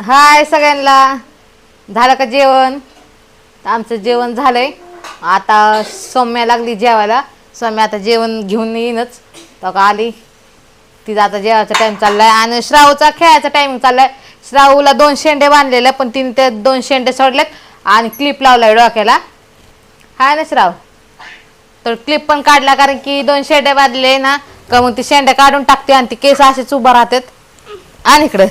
हाय सगळ्यांना. झालं का जेवण? आमचं जेवण झालंय. आता सौम्या लागली जेवायला. सौम्या आता जेवण घेऊन येईनच. तर आली? तिचा आता जेवायचा टाइम चाललाय आणि श्रावचा खेळायचा टायमिंग चाललाय. श्रावूला दोन शेंडे बांधलेले पण तिने ते दोन शेंडे सोडलेत आणि क्लिप लावलाय डोक्याला. हाय ना श्राव? तर क्लिप पण काढला कारण की दोन शेंडे बांधले ना का मग ती शेंडे काढून टाकते आणि ती केस असेच उभं राहतात. आणि इकडं.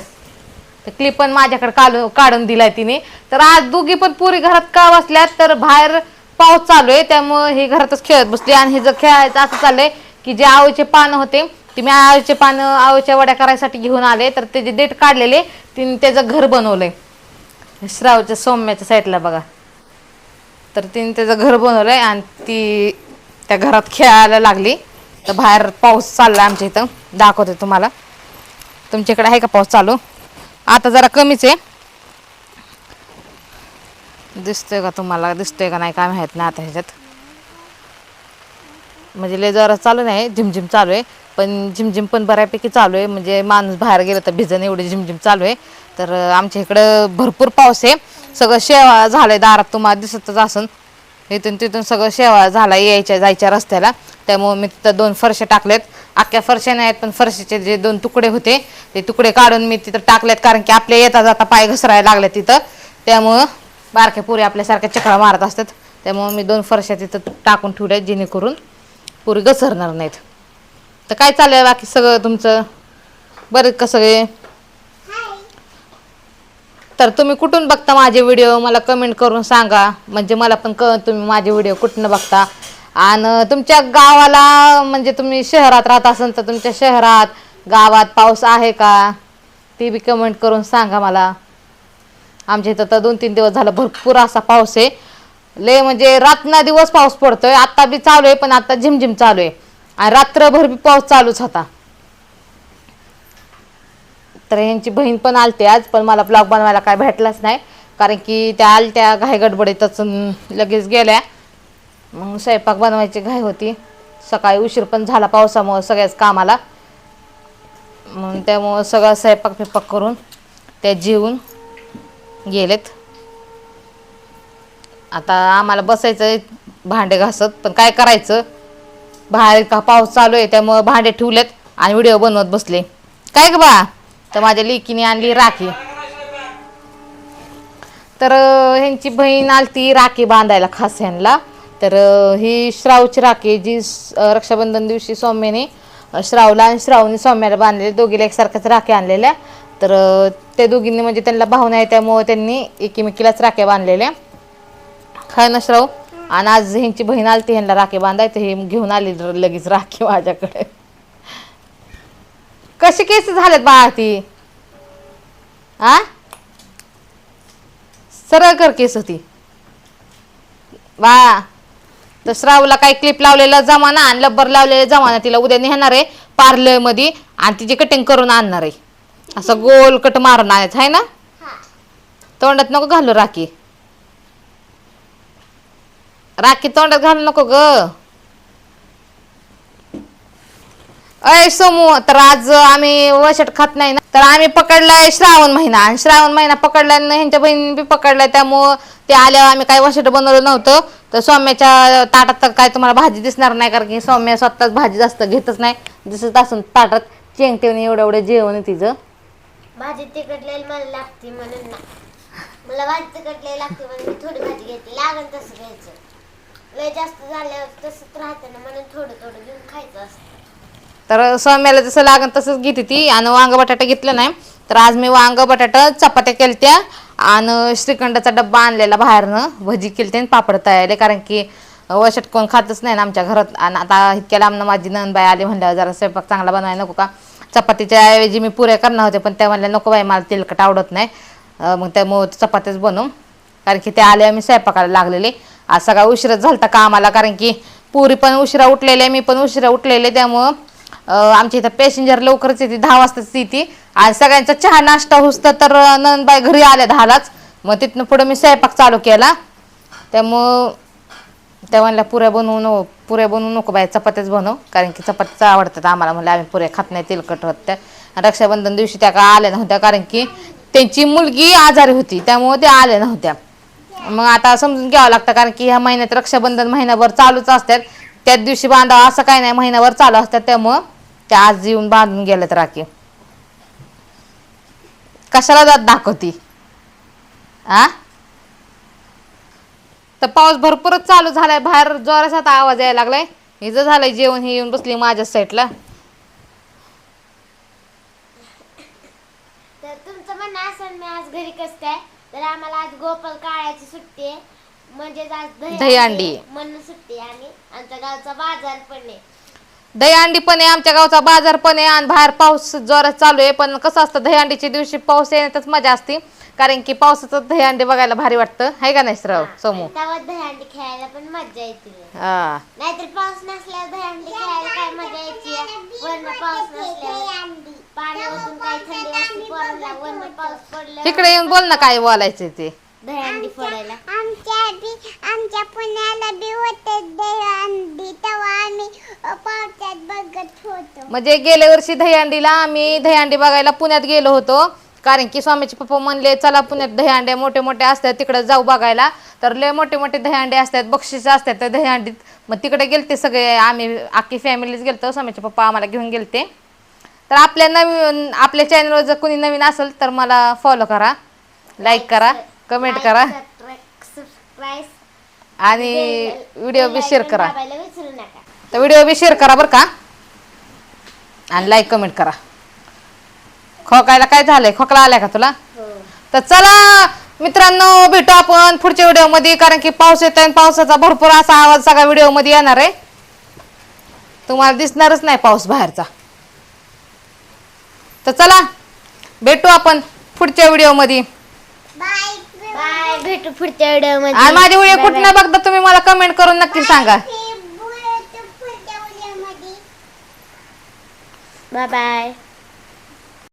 तर क्लिप पण माझ्याकडे काढून काढून दिलाय तिने. तर आज दोघी पण पुरी घरात का बसल्यात? तर बाहेर पाऊस चालू आहे त्यामुळे हे घरातच खेळत बसली आणि हे जर खेळायचं असं चाललंय की जे आवळीचे पानं होते ते मी आवळीचे पानं आवळीच्या वड्या करायसाठी घेऊन आले तर त्याचे डेट काढलेले तिने त्याचं घर बनवलंय. श्रावच्या सौम्याच्या साईडला बघा. तर तिने त्याचं घर बनवलंय आणि ती त्या घरात खेळायला लागली. तर बाहेर पाऊस चालला आमच्या इथं. दाखवते तुम्हाला. तुमच्याकडे आहे का पाऊस चालू? आता जरा कमीच आहे. दिसतोय का तुम्हाला? दिसतोय का नाही? काय माहीत नाही आता ह्याच्यात. म्हणजे लय जरा चालू नाही झिमझिम चालू आहे. पण झिमझिम पण बऱ्यापैकी चालू आहे. म्हणजे माणूस बाहेर गेला तर भिजन एवढी झिमझिम चालू आहे. तर आमच्या इकडं भरपूर पाऊस आहे. सगळं शेवाळा झालंय. दारात तुम्हाला दिसतच असन. इथून तिथून सगळं शेवाळा झाला यायच्या जायच्या रस्त्याला. त्यामुळे मी तिथं दोन फरशे टाकलेत. अख्ख्या फरशा नाही आहेत पण फरशीचे जे दोन तुकडे होते ते तुकडे काढून मी तिथं टाकलेत कारण की आपल्या येता जाता पाय घसरायला लागले तिथं. त्यामुळं बारक्या पुरी आपल्यासारख्या चक्रा मारत असतात. त्यामुळं मी दोन फरशा तिथं टाकून ठेवल्या जेणेकरून पुरी घसरणार नाहीत. तर काय चाललंय बाकी सगळं तुमचं? बरं का सगळे? तर तुम्ही कुठून बघता माझे व्हिडिओ? मला कमेंट करून सांगा. म्हणजे मला पण क तुम्ही माझे व्हिडिओ कुठून बघता. आणि तुमच्या गावाला म्हणजे तुम्ही शहरात राहत असाल तर तुमच्या शहरात गावात पाऊस आहे का? ती बी कमेंट करून सांगा मला. आमच्या इथं तर दोन तीन दिवस झालं भरपूर असा पाऊस आहे. लय म्हणजे रातना दिवस पाऊस पडतोय. आता बी चालू आहे पण आता झिमझिम चालू आहे. आणि रात्रभर बी पाऊस चालूच होता. तर यांची बहीण पण आलते आज पण मला ब्लॉग बनवायला काय भेटलाच नाही. कारण की त्या आलत्या घाई गडबडीतच लगेच गेल्या. मग स्वयंपाक बनवायची घाई होती. सकाळी उशीर पण झाला पावसामुळं सगळ्याच कामाला. मग त्यामुळं सगळा स्वयंपाक फिपाक करून त्या जेवून गेलेत. आता आम्हाला बसायचं भांडे घासत पण काय करायचं? बाहेर का पाऊस चालू आहे त्यामुळं भांडे ठेवलेत आणि व्हिडिओ बनवत बसले. काय ग बा? तर माझ्या लेकीने आणली राखी. तर ह्यांची बहीण आलती राखी बांधायला खास ह्यांना. तर ही श्रावची राखी जी रक्षाबंधन दिवशी सौम्याने श्रावला आणि श्रावणी सौम्याला बांधलेले दोघीला एकसारख्याच राख्या आणलेल्या. तर त्या दोघींनी म्हणजे त्यांना भावना आहे त्यामुळे त्यांनी एकीमेकीलाच राख्या बांधलेल्या. काय ना श्राव? आणि आज ह्यांची बहीण आलती ह्यांना राखी बांधायचं हे घेऊन आली लगेच राखी माझ्याकडे. कशी केस झालेत बाळा ती आ? सरळ कर केस होती. बा तर श्रावला काही क्लिप लावलेला जमाना आणि लब्बर लावलेला जमाना तिला उद्या नेणार आहे पार्लरमध्ये आणि तिची कटिंग करून आणणार आहे. असं गोल कट मारून आणायचं आहे ना? तोंडात नको घालू राखी. राखी तोंडात घालू नको ग. अय सोमू तर आज आम्ही वशट खात नाही ना. तर आम्ही पकडलाय श्रावण महिना. आणि श्रावण महिना पकडलाय आणि ह्यांच्या बहिणी बी पकडलाय. त्यामुळं ते आल्यावर आम्ही काही वशट बनवलं नव्हतं. तर सौम्याच्या ताटात तर काय तुम्हाला भाजी दिसणार नाही कारण की सौम्या स्वतःच भाजी जास्त घेतच नाही. दिसत असून ताटात चेंग ठेवून एवढं एवढं जेवण आहे तिचं. भाजी तिकडलेली मला लागते म्हणून ना. मला भाजी तिकडलेली लागते म्हणून मी थोडी भाजी घेते. लागन तसं घ्यायचं. लय जास्त झाल्यावर तसंच राहतं ना म्हणून थोडं थोडं घेऊन खायचं असतं. तर सौम्याला जसं लागन तसंच घेते ती आणि वांग बटाटा घेतलं नाही. तर आज मी वांग बटाटा चपात्या केलत्या. आणि श्रीखंडाचा डब्बा आणलेला बाहेरनं. भजी केलते आणि पापड तयारले कारण की वशट कोण खातच नाही ना आमच्या घरात. आणि आता इतक्या लांबनं माझी नंदबाई आली म्हणल्यावर जरा स्वयंपाक चांगला बनवायला नको का? चपातीच्या ऐवजी मी पुऱ्या करणार होते. पण त्या म्हणल्या नको बाई मला तेलकट आवडत नाही. मग त्यामुळं चपात्याच बनवू. कारण की ते आले आम्ही स्वयंपाकाला लागलेले. आज सगळा उशिराच झालता कामाला. कारण की पुरी पण उशिरा उठलेले मी पण उशिरा उठलेले त्यामुळं आमच्या इथं पॅसेंजर लवकरच येते दहा वाजताच येते. आणि सगळ्यांचा चहा नाश्ता हुसतं तर नंदबाई घरी आल्या दहालाच मग तिथनं पुढं मी स्वयंपाक चालू केला. त्यामुळं त्या म्हणल्या पुऱ्या बनवू नको पुऱ्या बनवू नको बाय चपात्याच बनव. कारण की चपात्याच आवडतात आम्हाला. म्हणलं आम्ही पुऱ्या खात नाही तेलकट होत त्या रक्षाबंधन दिवशी त्या का आल्या नव्हत्या कारण की त्यांची मुलगी आजारी होती. त्यामुळे त्या आल्या नव्हत्या. मग आता समजून घ्यावं लागतं कारण की ह्या महिन्यात रक्षाबंधन महिनाभर चालूच असतात. त्याच दिवशी बांधावं असं काही नाही महिनाभर चालू असतात. त्यामुळं त्या आज येऊन बांधून गेल्यात राखी. कशाला जात दाखवती? आ? तर पाऊस भरपूरच चालू झालाय बाहेर जोराचा आवाज यायला लागलाय. हिचं झालंय जेवण ही येऊन बसली माझ्या साईडला तर तुमचं म्हणणं असेल मी आज घरी कसं काय? तर आम्हाला आज गोपाल काळ्याची सुट्टी आहे. म्हणजेच आज दहीहंडी. दही म्हणून सुट्टी आहे आणि आमच्या गावचा बाजार पण आहे. दहीहंडी पण आहे आमच्या गावचा बाजार पण आहे आणि बाहेर पाऊस जोरात चालू आहे. पण कसं असतं दहीहंडीच्या दिवशी पाऊस येण्यातच मजा असते. कारण की पावसाचं दहीहंडी बघायला भारी वाटतं. आहे का नाही श्राव समू? तेव्हा दहीहंडी खेळायला पण मजा येते. हा. नाहीतर पाऊस नसल्यावर दहीहंडी खेळायला काय मजा यायची? वरनं पाऊस नसल्यावर पाणी ओतून काही थंडी वाजते पोरांना वरनं पाऊस पडल्यावर इकडे येऊन बोल ना काय बोलायचं ते. दहीहंडी फोडायला. आमच्या बी आमच्या पुण्याला बी होते दहीहंडी. तेव्हा आम्ही अ, पावसात बघत होतो म्हणजे गेल्या वर्षी दहीहंडीला आम्ही दहीहंडी बघायला पुण्यात गेलो होतो. कारण की स्वामीचे पप्पा म्हणले चला पुण्यात दहीहंड्या मोठे मोठे असतात तिकडे जाऊ बघायला. तर लय मोठे मोठे दहीहंडे असतात बक्षीस असतात त्या दहीहंडीत. मग तिकडे गेलते सगळे आम्ही अख्खी फॅमिलीच गेलतो स्वामीचे पप्पा आम्हाला घेऊन गेलते. तर आपल्या नवीन आपल्या चॅनलवर जर कोणी नवीन असेल तर मला फॉलो करा लाईक करा कमेंट करा. सबस्क्राईब आणि व्हिडिओ बी शेअर करा. विसरू नका. तर व्हिडिओ बी शेअर करा बरं का. आणि लाईक कमेंट करा. खोकायला काय झालंय? खोकला आलाय का तुला? हो. तर चला मित्रांनो भेटू आपण पुढच्या व्हिडिओमध्ये कारण की पाऊस येत आहे पावसाचा भरपूर असा आवाज सगळ्या व्हिडिओमध्ये येणार आहे. तुम्हाला दिसणारच नाही पाऊस बाहेरचा. तर चला भेटू आपण पुढच्या व्हिडिओमध्ये बाय बाय भेटू पुढच्या व्हिडिओमध्ये. आणि माझे व्हिडिओ कुठं बघता तुम्ही? मला कमेंट करून नक्की सांगा. ते बोलत